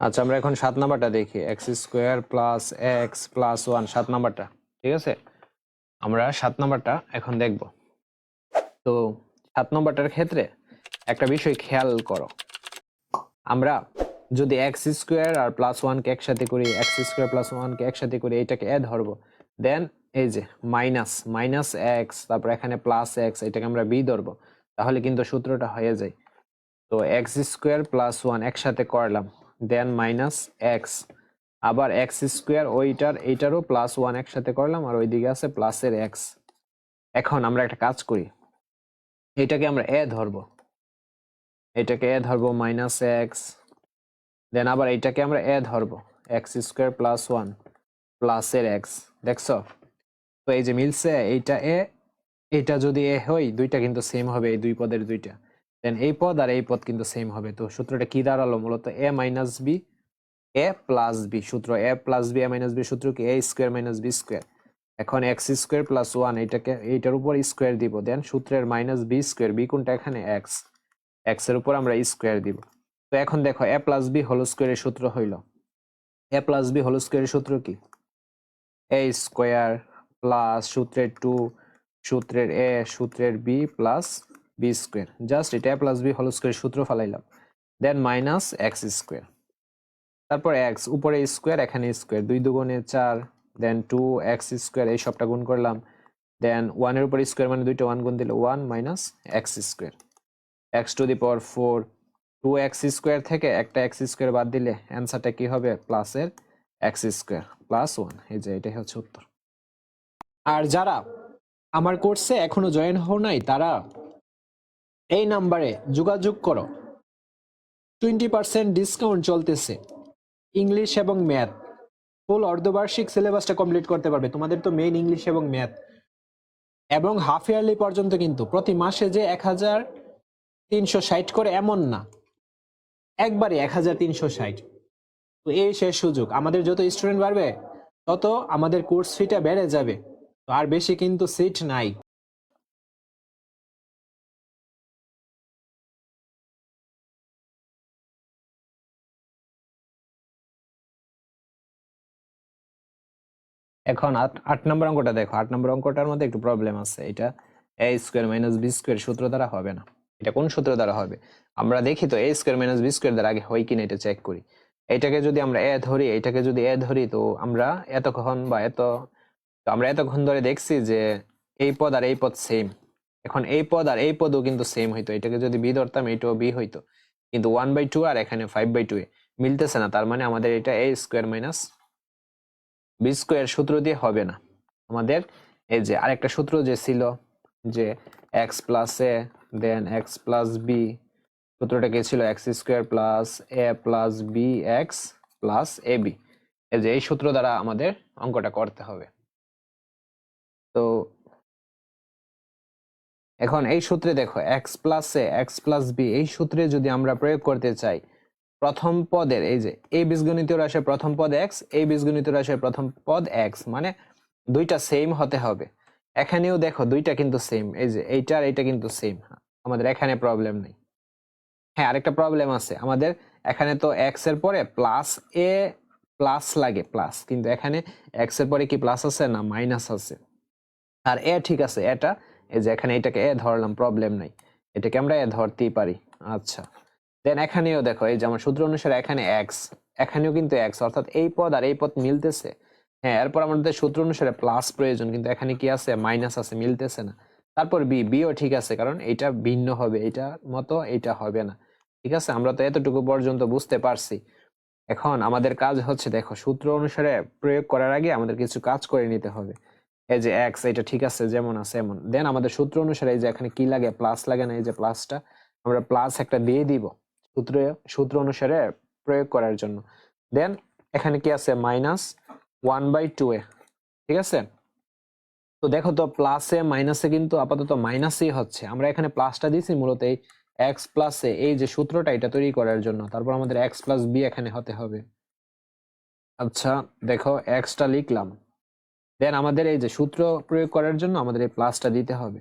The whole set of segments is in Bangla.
আচ্ছা আমরা এখন সাত নাম্বারটা দেখি। X square plus X plus one সাত নাম্বারটা, ঠিক আছে? আমরা সাত নাম্বারটা এখন দেখব। তো সাত নাম্বারটার ক্ষেত্রে একটা বিষয় খেয়াল করো। আমরা যদি এক্স স্কোয়ার আর প্লাস ওয়ানকে একসাথে করি এক্স স্কোয়ার প্লাস ওয়ানকে একসাথে করি এটাকে এ ধরবো। দেন এই যে মাইনাস মাইনাস এক্স তারপর এখানে প্লাস এক্স এটাকে আমরা বি ধরবো। তাহলে কিন্তু সূত্রটা হয়ে যায়। তো এক্স স্কোয়ার প্লাস ওয়ান একসাথে করলাম। দেন মাইনাস এক্স আবার এক্স স্কোয়ার ওইটার, এইটারও প্লাস ওয়ান একসাথে করলাম, আর ওইদিকে আছে প্লাসের এক্স এখন আমরা একটা কাজ করি। এটাকে আমরা এ ধরবো। এটাকে এ ধরবো মাইনাস এক্স দেন আবার এইটাকে আমরা এ ধরবো। এক্স স্কোয়ার প্লাস ওয়ান প্লাসের এক্স দেখছ? তো এই যে মিলছে, এইটা এ এটা যদি এ হয়, দুইটা কিন্তু সেম হবে এই দুই পদের দুইটা। দেন এই পদ আর এই পদ কিন্তু সেম হবে। তো সূত্রটা কি দাঁড়াল? মূলত A minus B A plus B সূত্র। A plus B A minus B সূত্র কি? A square minus B square এখন এক্স স্কোয়ার প্লাস ওয়ান এটাকে, এইটার উপর স্কোয়ার দিব। দেন সূত্রের মাইনাস বি স্কোয়ার বি কোনটা? এখানে এক্স এক্সের উপর আমরা স্কোয়ার দিব। তো এখন দেখো এ প্লাস বি হোল স্কোয়ারের সূত্র হইল। এ প্লাস বি হোল স্কোয়ারের সূত্র কি? এ স্কোয়ার প্লাস সূত্রের টু সূত্রের এ সূত্রের B plus B square just এটা প্লাস বি হোল স্কোয়ার সূত্র ফালাইলাম। দেন মাইনাস এক্স স্কোয়ার তারপর এক্স উপরে স্কোয়ার এখানে স্কোয়ার দুই দুগুণে চার দেন টু এক্স স্কোয়ার এই সবটা গুণ করলাম। দেন ওয়ানের উপর স্কোয়ার মানে দুইটা ওয়ান গুণ দিলে one minus X square X to the power four two X square থেকে একটা এক্স স্কোয়ার বাদ দিলে অ্যান্সারটা কি হবে? প্লাসের এক্স স্কোয়ার প্লাস ওয়ান এই যে এটাই হচ্ছে উত্তর। আর যারা আমার কোর্সে এখনও জয়েন হও নাই, তারা এই নাম্বারে যোগাযোগ করো। টোয়েন্টি পার্সেন্ট ডিসকাউন্ট চলতেছে। ইংলিশ এবং ম্যাথ ফুল অর্ধবার্ষিক সিলেবাসটা কমপ্লিট করতে পারবে। তোমাদের তো মেইন ইংলিশ এবং ম্যাথ এবং হাফ ইয়ারলি পর্যন্ত কিন্তু প্রতি মাসে যে এক হাজার তিনশো ষাট করে এমন না। একবারে এক হাজার তিনশো ষাট। তো এই শেষ সুযোগ। আমাদের যত স্টুডেন্ট বাড়বে, তত আমাদের কোর্স ফিটা বেড়ে যাবে। তো আর বেশি কিন্তু সিট নাই। এখন আট নম্বর অঙ্কটা দেখো। আট নম্বর অঙ্কটার মধ্যে একটু প্রবলেম আছে। এটা A square minus B square সূত্র দ্বারা হবে না। এটা কোন সূত্র দ্বারা হবে? আমরা দেখি তো A square minus B square দ্বারা আগে হয় কিনা এটা চেক করি। এটাকে যদি আমরা এ ধরি, এটাকে যদি এ ধরি, তো আমরা এতক্ষণ বা এত, তো আমরা এতক্ষণ ধরে দেখছি যে এই পদ আর এই পদ সেম এখন এই পদ আর এই পদও কিন্তু সেম হইতো। এটাকে যদি বি ধরতাম এইটাও বি হইতো। কিন্তু ওয়ান বাই টু আর এখানে ফাইভ বাই টু এ মিলতেছে না। তার মানে আমাদের এটা A square minus B square সূত্র দিয়ে হবে না। আমাদের এই যে আরেকটা সূত্র যে ছিল যে X plus A then X plus B সূত্রটা কি ছিল? X square plus A plus B X plus A B এই যে এই সূত্র দ্বারা আমাদের অঙ্কটা করতে হবে। তো এখন এই সূত্রে দেখো X plus A X plus B এই সূত্রে যদি আমরা প্রয়োগ করতে চাই প্রথম পদের, এই যে এই বীজগণিত রাশির প্রথম পদ এক্স এই বীজগণিত রাশির প্রথম পদ এক্স মানে দুইটা সেম হতে হবে। এখানেও দেখো দুইটা কিন্তু সেম এই যে এইটা আর এইটা কিন্তু সেম আমাদের এখানে প্রবলেম নেই। হ্যাঁ আরেকটা প্রবলেম আছে, আমাদের এখানে তো এক্সের পরে প্লাস এ প্লাস লাগে প্লাস কিন্তু এখানে এক্সের পরে কি প্লাস আছে না মাইনাস আছে? আর এ ঠিক আছে এটা এই যে এখানে এটাকে এ ধরলাম প্রবলেম নাই। এটাকে আমরা এ ধরতেই পারি আচ্ছা। দেন এখানেও দেখো, এই যে আমার সূত্র অনুসারে এখানে এক্স এখানেও কিন্তু এক্স অর্থাৎ এই পদ আর এই পদ মিলতেছে। হ্যাঁ এরপর আমাদের সূত্র অনুসারে প্লাস প্রয়োজন, কিন্তু এখানে কি আছে? মাইনাস আছে, মিলতেছে না। তারপর বি বিও ঠিক আছে, কারণ এটা ভিন্ন হবে এটা মতো এটা হবে না। ঠিক আছে? আমরা তো এতটুকু পর্যন্ত বুঝতে পারছি। এখন আমাদের কাজ হচ্ছে, দেখো, সূত্র অনুসারে প্রয়োগ করার আগে আমাদের কিছু কাজ করে নিতে হবে। এই যে এক্স এটা ঠিক আছে, যেমন আছে, এমন। দেন আমাদের সূত্র অনুসারে এই যে এখানে কি লাগে? প্লাস লাগে না, এই যে প্লাসটা আমরা প্লাস একটা দিয়ে দিব। সূত্র সূত্র অনুসারে প্রয়োগ করার জন্য। দেন এখানে কি আছে? Minus one by two A. ঠিক আছে? তো দেখো তো প্লাসে মাইনাসে কিন্তু আপাতত মাইনাসই হচ্ছে। আমরা এখানে প্লাসটা দিয়েছি, মূলত এই এক্স প্লাসে এই যে সূত্রটা, এটা তৈরি করার জন্য। তারপর আমাদের এক্স প্লাস বি এখানে হতে হবে। আচ্ছা দেখো এক্সটা লিখলাম। দেন আমাদের এই যে সূত্র প্রয়োগ করার জন্য আমাদের এই প্লাসটা দিতে হবে।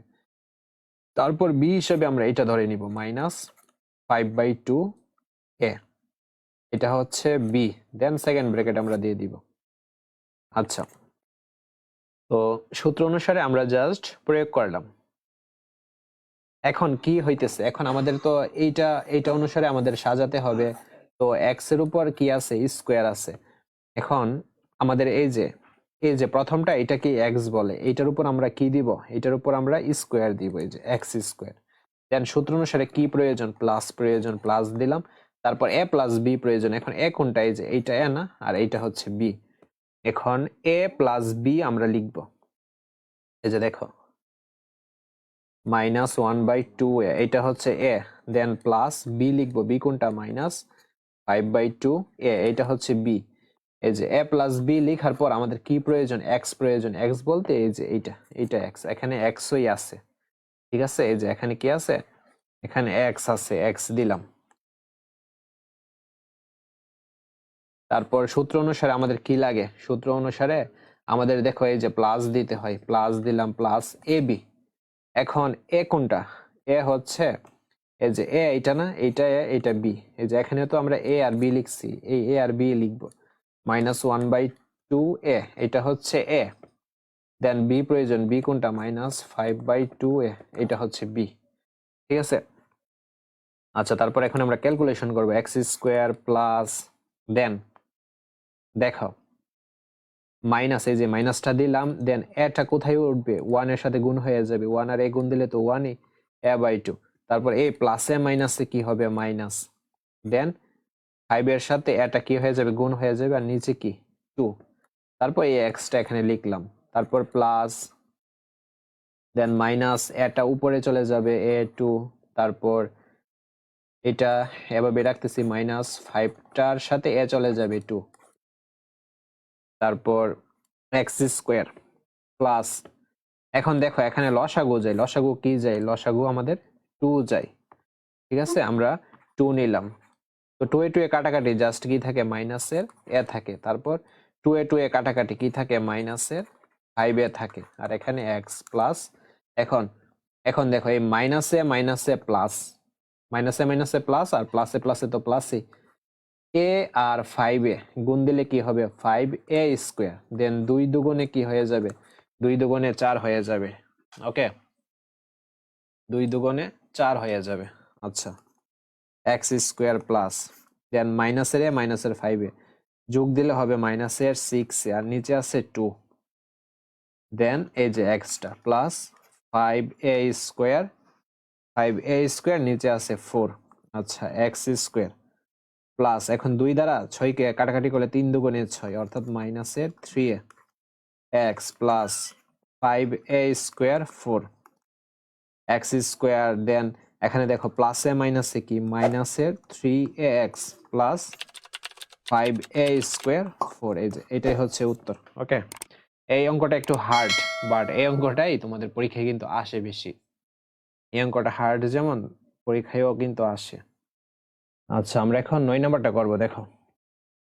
তারপর বি হিসেবে আমরা এটা ধরে নিব minus five by two A এটা হচ্ছে বি দেন সেকেন্ড ব্র্যাকেট আমরা দিয়ে দিব। আচ্ছা। তো সূত্র অনুসারে আমরা জাস্ট প্রয়োগ করলাম। এখন কি হইতেছে? এখন আমাদের তো এইটা এইটা অনুসারে আমাদের সাজাতে হবে। তো এক্সের উপর কি আছে? স্কোয়ার আছে। এখন আমাদের এই যে এই যে প্রথমটা, এটা কি এক্স বলে? এটার উপর আমরা কি দিব? এটার উপর আমরা স্কোয়ার দিব। এই যে এক্স স্কোয়ার দেন সূত্র অনুসারে কি প্রয়োজন? প্লাস প্রয়োজন প্লাস দিলাম। তারপর এ প্লাস বি প্রয়োজন। এখন এ কোনটা? এই যে এইটা এ না? আর এইটা হচ্ছে বি এখন এ প্লাস বি আমরা লিখব। এই যে দেখো। Minus one by two A এইটা হচ্ছে এ দেন প্লাস বি লিখব। বি কোনটা? Minus five by two A এইটা হচ্ছে বি এই যে এ প্লাস বি লিখার পর আমাদের কি প্রয়োজন? এক্স প্রয়োজন। এক্স বলতে এই যে এইটা। এইটা এক্স এখানে এক্সই আছে। ঠিক আছে? এই যে এখানে কি আছে? এখানে এক্স আছে এক্স দিলাম। তারপর সূত্র অনুসারে আমাদের কি লাগে? সূত্র অনুসারে আমাদের দেখো এই যে প্লাস দিতে হয়। প্লাস দিলাম প্লাস এ বি এখন এ কোনটা? এ হচ্ছে এই যে এ এইটা না? এইটা এ এইটা বি এই যে এখানে তো আমরা এ আর বি লিখছি। এই এ আর বি লিখব। Minus one by two A এটা হচ্ছে এ দেন বি প্রয়োজন বি কোনটা? Minus five by two A, এটা হচ্ছে বি ঠিক আছে? আচ্ছা তারপর এখন আমরা ক্যালকুলেশন করব এক্স স্কোয়ার প্লাস দেন দেখো মাইনাস এই যে মাইনাসটা দিলাম দেন এটা কোথায় উঠবে? ওয়ানের সাথে গুণ হয়ে যাবে। ওয়ান আর এ গুণ দিলে তো ওয়ানই এ বাই টু তারপর এই প্লাসে মাইনাসে কি হবে? মাইনাস দেন ফাইভের সাথে এটা কি হয়ে যাবে? গুণ হয়ে যাবে, আর নিচে কি? টু তারপর এই এক্সটা এখানে লিখলাম। তারপর প্লাস দেন মাইনাস এটা উপরে চলে যাবে এ টু তারপর এটা এভাবে রাখতেছি মাইনাস ফাইভটার সাথে এ চলে যাবে টু তারপর এক্স স্কোয়ার প্লাস এখন দেখো এখানে লসাগু যায়, লসাগু কি যায়? লসাগু আমাদের টু যায়, ঠিক আছে? আমরা টু নিলাম, তো টু এ টু এ কাটাকাটি জাস্ট কি থাকে? মাইনাসের এ থাকে, তারপর টু এ টু এ কাটাকাটি, কি থাকে? মাইনাসের ফাইভ এ থাকে। আর এখানে এক্স প্লাস এখন এখন দেখো এই মাইনাসে মাইনাসে প্লাস মাইনাসে মাইনাসে প্লাস আর প্লাসে প্লাসে তো প্লাসই এ আর ফাইভ এ, গুণ দিলে কি হবে? ফাইভ এ স্কোয়ার দেন দুই দুগুণে কি হয়ে যাবে? দুই দুগুণে চার হয়ে যাবে। ওকে দুই দুগুণে চার হয়ে যাবে। আচ্ছা এক্স স্কোয়ার প্লাস দেন মাইনাসের এ মাইনাসের ফাইভ এ। যোগ দিলে হবে মাইনাসের সিক্স আর নিচে আছে টু দেন এই যে extra plus five A square five A square নিচে আছে ফোর আচ্ছা এক্স স্কোয়ার প্লাস এখন দুই দ্বারা ছয়কে কাটাকাটি করলে তিন দুগুণে ছয়, অর্থাৎ মাইনাসের three A X plus five A square four X square then এখানে দেখো প্লাসে মাইনাসে কি? মাইনাসের three A X plus five A square four এই যে এটাই হচ্ছে উত্তর। ওকে এই অঙ্কটা একটু হার্ড বাট এই অঙ্কটাই তোমাদের পরীক্ষায় কিন্তু আসে বেশি। এই অঙ্কটা হার্ড যেমন, পরীক্ষায়ও কিন্তু আসে। আচ্ছা আমরা এখন নয় নাম্বারটা করব, দেখো।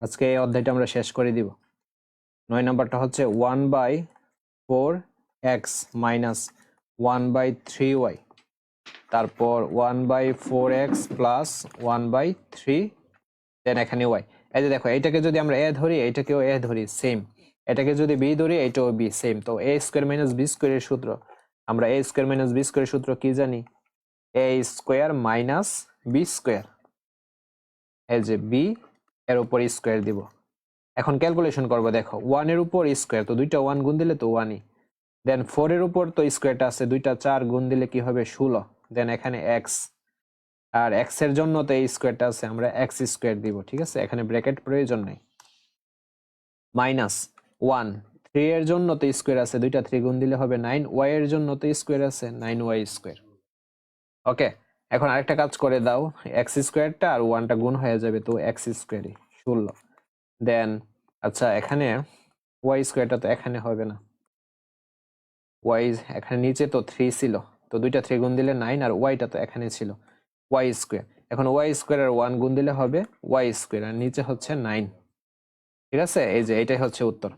আজকে এই অধ্যায়টা আমরা শেষ করে দিব। নয় নাম্বারটা হচ্ছে one by four X minus one by three Y তারপর one by four X plus one by three then এখানে ওয়াই এই যে দেখো, এইটাকে যদি আমরা এ ধরি, এইটাকেও এ ধরি সেম এটাকে যদি বি ধরি, এটাও বি সেম তো এ স্কোয়ার মাইনাস বি স্কোয়ারের সূত্র। আমরা এ স্কোয়ার মাইনাস বি স্কোয়ারের সূত্র কি জানি? A square minus B square এই যে বি এর উপর স্কোয়ার দিব। এখন ক্যালকুলেশন করব, দেখো ওয়ানের উপর স্কোয়ার তো দুইটা ওয়ান গুণ দিলে তো ওয়ানই দেন ফোর এর উপর তো স্কোয়ারটা আছে, দুইটা চার গুণ দিলে কি হবে? ষোলো। দেন এখানে এক্স আর এক্সের জন্য তো এই স্কোয়ারটা আছে, আমরা এক্স স্কোয়ার দিব, ঠিক আছে? এখানে ব্র্যাকেট প্রয়োজন নেই। Minus one. থ্রি এর জন্য তো স্কোয়ার আছে, দুইটা থ্রি গুণ দিলে হবে নাইন ওয়াই এর জন্য তো স্কোয়ার আছে নাইন ওয়াই স্কোয়ার ওকে এখন আরেকটা কাজ করে দাও এক্স স্কোয়ারটা আর ওয়ানটা গুণ হয়ে যাবে তো এক্স স্কোয়ারই ষোলো। দেন আচ্ছা এখানে ওয়াই স্কোয়ারটা তো এখানে হবে না। ওয়াই এখানে নিচে তো থ্রি ছিল, তো দুইটা থ্রি গুণ দিলে নাইন আর ওয়াইটা তো এখানে ছিল। ওয়াই স্কোয়ার এখন ওয়াই স্কোয়ার আর ওয়ান গুণ দিলে হবে ওয়াই স্কোয়ার আর নিচে হচ্ছে নাইন ঠিক আছে? এই যে, এটাই হচ্ছে উত্তর।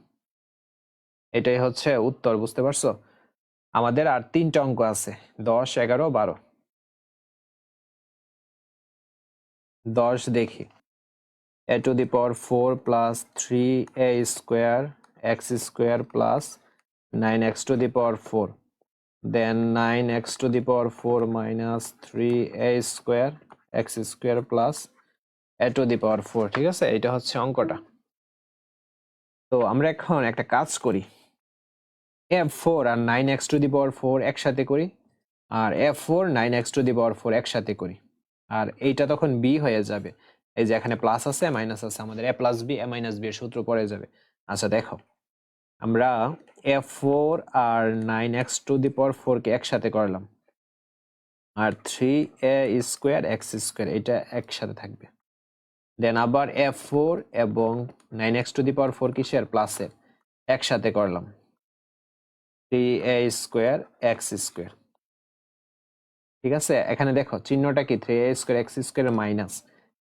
এটাই হচ্ছে উত্তর, বুঝতে পারছ? আমাদের আর তিনটা অঙ্ক আছে, দশ, এগারো, বারো। দশ দেখি। A to the power four plus three A square, X square plus nine X to the power four. Then nine X to the power four minus three A square, X square plus A to the power four, ঠিক আছে? এটা হচ্ছে অঙ্কটা। তো আমরা এখন একটা কাজ করি। F four R nine X to the power four একসাথে করি, আর F four nine X to the power four একসাথে করি। আর এইটা তখন বি হয়ে যাবে। এই যে এখানে প্লাস আছে মাইনাস আছে, আমাদের A plus B A minus B এর সূত্র পড়ে যাবে। আচ্ছা দেখো। আমরা F four R nine X to the power four কে একসাথে করলাম। আর three A square X square এটা একসাথে থাকবে। দেন আবার এফ ফোর এবং nine X to the power four কিসের? প্লাসের একসাথে করলাম। থ্রি এ স্কোয়ার এক্স ঠিক আছে? এখানে দেখো, চিহ্নটা কি? Three A square X square minus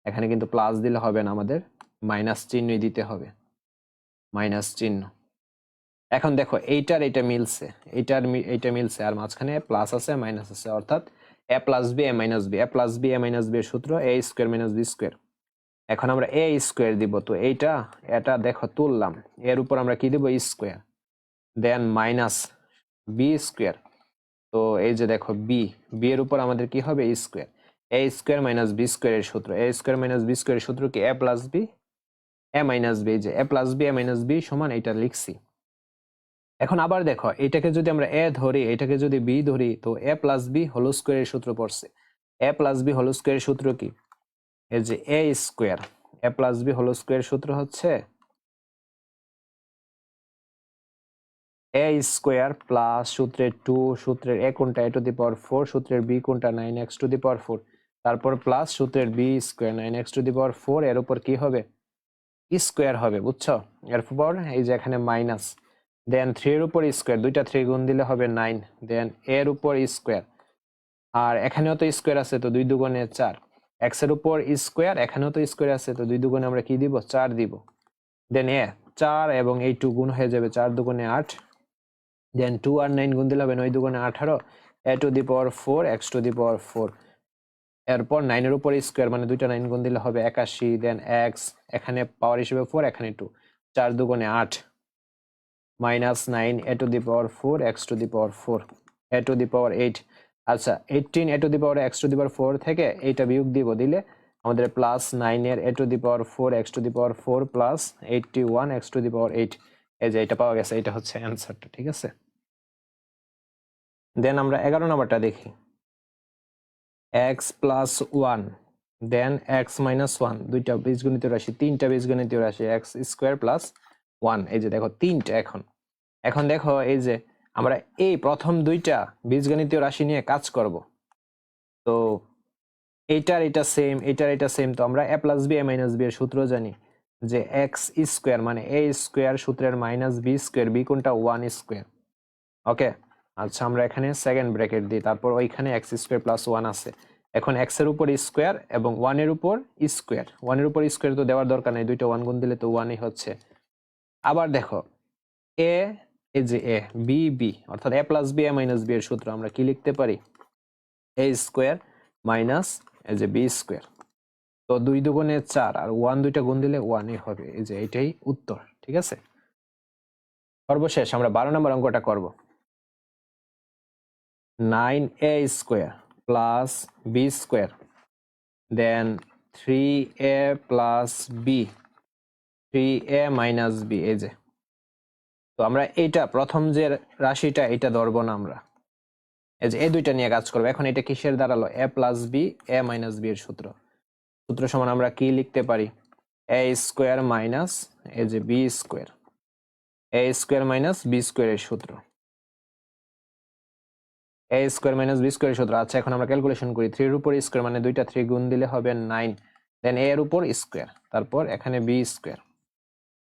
এখানে কিন্তু প্লাস দিলে হবে না আমাদের। মাইনাস চিহ্নই দিতে হবে। মাইনাস চিহ্ন। এখন দেখো, এইটার এটা মিলছে। এইটার এইটা মিলছে। আর মাঝখানে প্লাস আছে মাইনাস আছে। অর্থাৎ A plus B A minus B A plus B A minus B এর সূত্র A square minus B square এখন আমরা এ স্কোয়ার দিব তো এইটা, এটা দেখো তুললাম। এর উপর আমরা কি দিব? Square then minus B square তো এই যে দেখো বি বি এর উপর আমাদের কি হবে? Square A square minus B স্কোয়ারের সূত্র। এ স্কোয়ার মাইনাস বি স্কোয়ারের সূত্র কি? A plus B A minus B যে A plus B A minus B সমান এটা লিখছি। এখন আবার দেখো, এটাকে যদি আমরা এ ধরি, এটাকে যদি বি ধরি, তো এ প্লাস বি হোল স্কোয়ারের সূত্র পড়ছে। এ প্লাস বি হোল স্কোয়ারের সূত্র কি? এই যে A square A plus B whole স্কোয়ারের সূত্র হচ্ছে এ স্কোয়ার প্লাস সূত্রের টু সূত্রের এ কোনটা? A to the power four সূত্রের বি কোনটা? Nine X to the power four তারপর প্লাস সূত্রের B square nine X to the power four এর উপর কি হবে? স্কোয়ার হবে, বুঝছ? এরপর এই যে এখানে মাইনাস দেন থ্রি এর উপর স্কোয়ার দুইটা থ্রি গুণ দিলে হবে নাইন দেন এর উপর স্কোয়ার আর এখানেও তো স্কোয়ার আছে, তো দুই দুগুণে চার। এক্সের উপর স্কোয়ার এখানেও তো স্কোয়ার আছে, তো দুই দুগুণে আমরা কি দিব? চার দিব। দেন এ চার এবং এই টু গুণ হয়ে যাবে, চার দুগুণে আট। দেন টু আর নাইন গুণ দিলে হবে নয় দুগুণে আঠারো A to the power four X to the power four এরপর নাইনের উপর স্কোয়ার মানে দুইটা নাইন গুণ দিলে হবে একাশি দেন এক্স এখানে পাওয়ার হিসেবে ফোর এখানে টু চার দুগুণে আট minus nine A to the power four X to the power four A to the power eight আচ্ছা eighteen A to the power X to the power four থেকে এইটা বিয়োগ দিব দিলে আমাদের প্লাস নাইনের A to the power four X to the power four plus eighty one X to the power eight এই যে এটা পাওয়া গেছে, এটা হচ্ছে অ্যান্সারটা ঠিক আছে? দেন আমরা এগারো নম্বরটা দেখি। X plus one then X minus one দুইটা বীজগণিত রাশি, তিনটা বীজগণিত রাশি এক্স স্কোয়ার প্লাস ওয়ান এই যে দেখো তিনটা এখন। এখন দেখো এই যে আমরা এই প্রথম দুইটা বীজগণিতীয় রাশি নিয়ে কাজ করব। তো এইটার এটা সেম এইটার এটা সেম তো আমরা A plus B A minus B এর সূত্র জানি। যে এক্স স্কোয়ার মানে এ স্কোয়ার সূত্রের মাইনাস বি স্কোয়ার বি কোনটা ওয়ান স্কোয়ার ওকে আচ্ছা আমরা এখানে সেকেন্ড ব্র্যাকেট দিই, তারপর ওইখানে এক্স স্কোয়ার প্লাস ওয়ান আছে। এখন এক্সের উপর স্কোয়ার এবং ওয়ানের উপর স্কোয়ার ওয়ানের উপর স্কোয়ার তো দেওয়ার দরকার নেই, দুইটা ওয়ান গুণ দিলে তো ওয়ানই হচ্ছে। আবার দেখো এ এই যে এ বি বি অর্থাৎ A plus B A minus B এর সূত্র আমরা কি লিখতে পারি? এ স্কোয়ার মাইনাস এই যে বি স্কোয়ার তো দুই দুগুণে চার আর ওয়ান দুইটা গুণ দিলে ওয়ানই হবে। এই যে এটাই উত্তর, ঠিক আছে? সর্বশেষ আমরা বারো নম্বর অঙ্কটা করব। Nine A square plus B square then three A plus B three A minus B এই যে। তো আমরা এইটা, প্রথম যে রাশিটা এটা ধরবো না আমরা। এই যে এই দুইটা নিয়ে কাজ করব। এখন এটা কিসের দাঁড়াল A plus B A minus B এর সূত্র। সূত্র সমান আমরা কি লিখতে পারি? এ স্কোয়ার মাইনাস এই যে B square A square minus B স্কোয়ারের সূত্র। এ স্কোয়ার মাইনাস বি স্কোয়ারের সূত্র। আচ্ছা এখন আমরা ক্যালকুলেশন করি। থ্রির উপর স্কোয়ার মানে দুইটা থ্রি গুণ দিলে হবে নাইন দেন এ এর উপর স্কোয়ার তারপর এখানে বি স্কোয়ার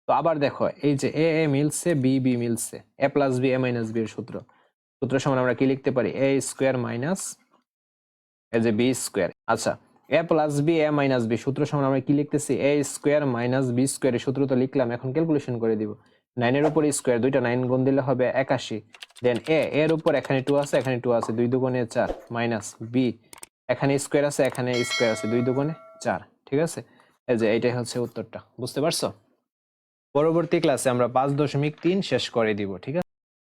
তো আবার দেখো, এই যে এ এ মিলছে বি বি মিলছে। A plus B A minus B এর সূত্র। সূত্র সমান আমরা কি লিখতে পারি? এ স্কোয়ার মাইনাস এই যে বি স্কোয়ার আচ্ছা A plus B A minus B সূত্র সমান আমরা কি লিখতেছি? এ স্কোয়ার মাইনাস বি স্কোয়ারের সূত্র তো লিখলাম, এখন ক্যালকুলেশন করে দিব। নাইনের উপর স্কোয়ার দুইটা নাইন গুণ দিলে হবে একাশি। দেন এ এর উপর এখানে টু আছে, এখানে টু আছে, দুই দুগুণে চার মাইনাস বি এখানে স্কোয়ার আছে, এখানে স্কোয়ার আছে, দুই দুগুণে চার, ঠিক আছে? এই যে এইটাই হচ্ছে উত্তরটা, বুঝতে পারছ? পরবর্তী ক্লাসে আমরা পাঁচ দশমিক তিন শেষ করে দিব, ঠিক আছে?